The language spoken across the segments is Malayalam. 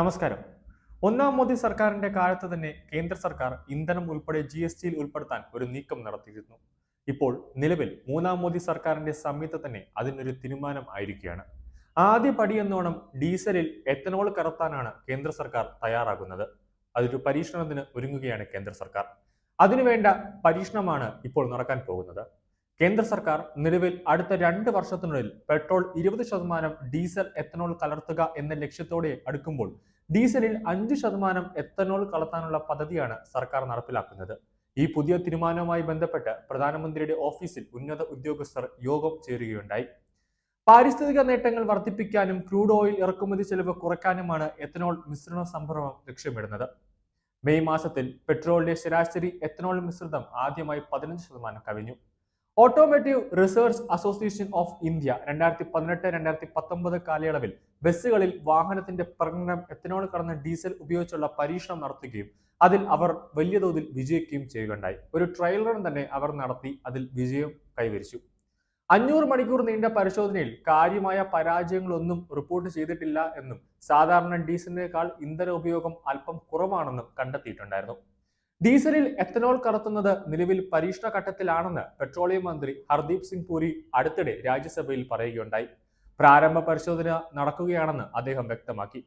നമസ്കാരം. ഒന്നാം മോദി സർക്കാരിന്റെ കാലത്ത് തന്നെ കേന്ദ്ര സർക്കാർ ഇന്ധനം ഉൾപ്പെടെ ജി എസ് ടിയിൽ ഉൾപ്പെടുത്താൻ ഒരു നീക്കം നടത്തിയിരുന്നു. ഇപ്പോൾ നിലവിൽ മൂന്നാം മോദി സർക്കാരിന്റെ സമയത്ത് തന്നെ അതിനൊരു തീരുമാനം ആയിരിക്കുകയാണ്. ആദ്യ പടി എന്നോണം ഡീസലിൽ എത്തനോൾ കടത്താനാണ് കേന്ദ്ര സർക്കാർ തയ്യാറാകുന്നത്. അതൊരു പരീക്ഷണത്തിന് ഒരുങ്ങുകയാണ് കേന്ദ്ര സർക്കാർ. അതിനുവേണ്ട പരീക്ഷണമാണ് ഇപ്പോൾ നടക്കാൻ പോകുന്നത്. കേന്ദ്ര സർക്കാർ നിലവിൽ അടുത്ത രണ്ട് വർഷത്തിനുള്ളിൽ പെട്രോൾ ഇരുപത് ശതമാനം ഡീസൽ എത്തനോൾ കലർത്തുക എന്ന ലക്ഷ്യത്തോടെ അടുക്കുമ്പോൾ ഡീസലിൽ അഞ്ച് ശതമാനം എത്തനോൾ കലർത്താനുള്ള പദ്ധതിയാണ് സർക്കാർ നടപ്പിലാക്കുന്നത്. ഈ പുതിയ തീരുമാനവുമായി ബന്ധപ്പെട്ട് പ്രധാനമന്ത്രിയുടെ ഓഫീസിൽ ഉന്നത ഉദ്യോഗസ്ഥർ യോഗം ചേരുകയുണ്ടായി. പാരിസ്ഥിതിക നേട്ടങ്ങൾ വർദ്ധിപ്പിക്കാനും ക്രൂഡ് ഓയിൽ ഇറക്കുമതി ചെലവ് കുറയ്ക്കാനുമാണ് എത്തനോൾ മിശ്രണ സംഭരണം ലക്ഷ്യമിടുന്നത്. മെയ് മാസത്തിൽ പെട്രോളിന്റെ ശരാശരി എത്തനോൾ മിശ്രിതം ആദ്യമായി പതിനഞ്ച് ശതമാനം കവിഞ്ഞു. Automotive research association of India രണ്ടായിരത്തി പതിനെട്ട് രണ്ടായിരത്തി പത്തൊമ്പത് കാലയളവിൽ ബസ്സുകളിൽ വാഹനത്തിന്റെ പ്രകടനം എത്തനോൾ കടന്ന ഡീസൽ ഉപയോഗിച്ചുള്ള പരീക്ഷണം നടത്തുകയും അതിൽ അവർ വലിയ തോതിൽ വിജയിക്കുകയും ചെയ്യുകയുണ്ടായി. ഒരു ട്രയൽ റൺ തന്നെ അവർ നടത്തി അതിൽ വിജയം കൈവരിച്ചു. അഞ്ഞൂറ് മണിക്കൂർ നീണ്ട പരിശോധനയിൽ കാര്യമായ പരാജയങ്ങളൊന്നും റിപ്പോർട്ട് ചെയ്തിട്ടില്ല എന്നും സാധാരണ ഡീസലിനേക്കാൾ ഇന്ധന ഉപയോഗം അല്പം കുറവാണെന്നും കണ്ടെത്തിയിട്ടുണ്ടായിരുന്നു. ഡീസലിൽ എത്തനോൾ കടത്തുന്നത് നിലവിൽ പരീക്ഷണ ഘട്ടത്തിലാണെന്ന് പെട്രോളിയം മന്ത്രി ഹർദീപ് സിംഗ് പുരി അടുത്തിടെ രാജ്യസഭയിൽ പറയുകയുണ്ടായി. പ്രാരംഭ പരിശോധന നടക്കുകയാണെന്ന് അദ്ദേഹം വ്യക്തമാക്കി.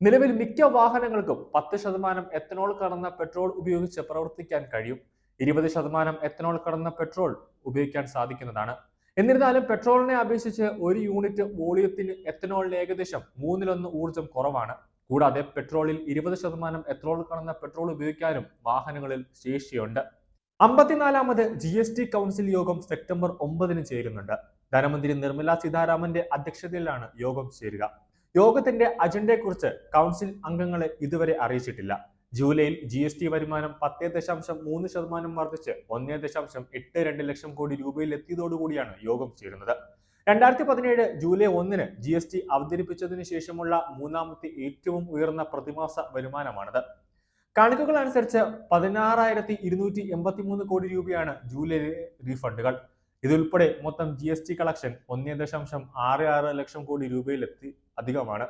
നിലവിൽ മിക്ക വാഹനങ്ങൾക്കും പത്ത് ശതമാനം എത്തനോൾ കടന്ന പെട്രോൾ ഉപയോഗിച്ച് പ്രവർത്തിക്കാൻ കഴിയും. ഇരുപത് ശതമാനം എത്തനോൾ കടന്ന പെട്രോൾ ഉപയോഗിക്കാൻ സാധിക്കുന്നതാണ്. എന്നിരുന്നാലും പെട്രോളിനെ അപേക്ഷിച്ച് ഒരു യൂണിറ്റ് വോളിയത്തിന് എത്തനോളിന് ഏകദേശം മൂന്നിലൊന്ന് ഊർജം കുറവാണ്. കൂടാതെ പെട്രോളിൽ ഇരുപത് ശതമാനം എത്രോൾ കടന്ന പെട്രോൾ ഉപയോഗിക്കാനും വാഹനങ്ങളിൽ ശേഷിയുണ്ട്. അമ്പത്തിനാലാമത് ജി എസ് ടി കൗൺസിൽ യോഗം സെപ്റ്റംബർ ഒമ്പതിന് ചേരുന്നുണ്ട്. ധനമന്ത്രി നിർമ്മല സീതാരാമന്റെ അധ്യക്ഷതയിലാണ് യോഗം ചേരുക. യോഗത്തിന്റെ അജണ്ടയെക്കുറിച്ച് കൗൺസിൽ അംഗങ്ങളെ ഇതുവരെ അറിയിച്ചിട്ടില്ല. ജൂലൈയിൽ ജി എസ് ടി വരുമാനം പത്തേ ദശാംശം മൂന്ന് ശതമാനം വർദ്ധിച്ച് ഒന്നേ ദശാംശം എട്ട് രണ്ട് ലക്ഷം കോടി രൂപയിൽ എത്തിയതോടുകൂടിയാണ് യോഗം ചേരുന്നത്. രണ്ടായിരത്തി പതിനേഴ് ജൂലൈ ഒന്നിന് ജി എസ് ടി അവതരിപ്പിച്ചതിന് ശേഷമുള്ള മൂന്നാമത്തെ ഏറ്റവും ഉയർന്ന പ്രതിമാസ വരുമാനമാണിത്. കണക്കുകൾ അനുസരിച്ച് പതിനാറായിരത്തി ഇരുന്നൂറ്റി എൺപത്തി മൂന്ന് കോടി രൂപയാണ് ജൂലൈയിലെ റീഫണ്ടുകൾ. ഇതുൾപ്പെടെ മൊത്തം ജി എസ് ടി കളക്ഷൻ ഒന്നേ ദശാംശം ആറ് ആറ് ലക്ഷം കോടി രൂപയിലെത്തി അധികമാണ്.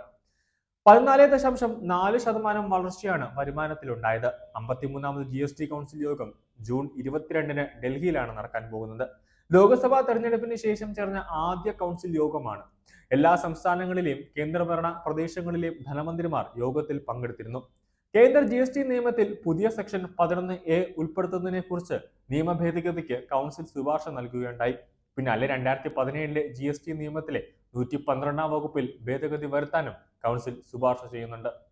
പതിനാല് ദശാംശം നാല് ശതമാനം വളർച്ചയാണ് വരുമാനത്തിലുണ്ടായത്. അമ്പത്തിമൂന്നാമത് G S T council June June ഇരുപത്തിരണ്ടിന് ഡൽഹിയിലാണ് നടക്കാൻ പോകുന്നത്. ലോക്സഭാ തെരഞ്ഞെടുപ്പിന് ശേഷം ചേർന്ന ആദ്യ കൗൺസിൽ യോഗമാണ്. എല്ലാ സംസ്ഥാനങ്ങളിലെയും കേന്ദ്രഭരണ പ്രദേശങ്ങളിലെയും ധനമന്ത്രിമാർ യോഗത്തിൽ പങ്കെടുത്തിരുന്നു. കേന്ദ്ര ജി എസ് ടി നിയമത്തിൽ പുതിയ സെക്ഷൻ പതിനൊന്ന് എ ഉൾപ്പെടുത്തുന്നതിനെ കുറിച്ച് നിയമ ഭേദഗതിക്ക് കൗൺസിൽ ശുപാർശ നൽകുകയുണ്ടായി. പിന്നാലെ രണ്ടായിരത്തി പതിനേഴിലെ ജി എസ് ടി നിയമത്തിലെ നൂറ്റി പന്ത്രണ്ടാം വകുപ്പിൽ ഭേദഗതി വരുത്താനും കൗൺസിൽ ശുപാർശ ചെയ്യുന്നുണ്ട്.